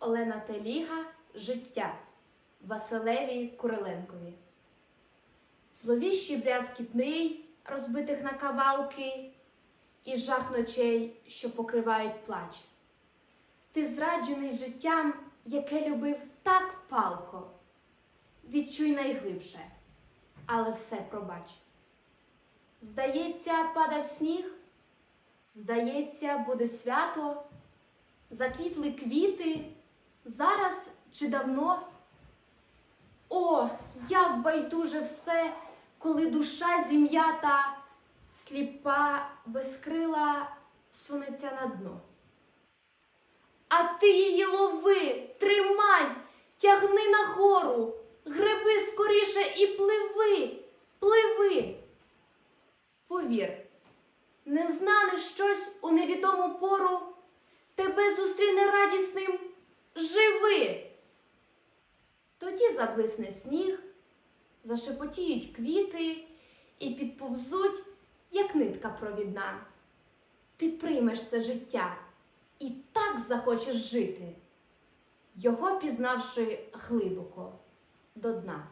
Олена Теліга Життя Василеві Куриленкові. Зловіщий брязкіт мрій, розбитих на кавалки, і жах ночей, що покривають плач. Ти зраджений життям, яке любив так палко. Відчуй найглибше, але все пробач. Здається, падав сніг, здається, буде свято, заквітли квіти, зараз чи давно. О, як байдуже все, коли душа зім'ята, сліпа, безкрила сунеться на дно. А ти її лови, тримай, тягни нагору, греби скоріше і пливи, пливи. Повір, незнане щось у невідому пору Тоді заблисне сніг, зашепотіють квіти і підповзуть, як нитка провідна. Ти приймеш це життя і так захочеш жити, його пізнавши глибоко до дна.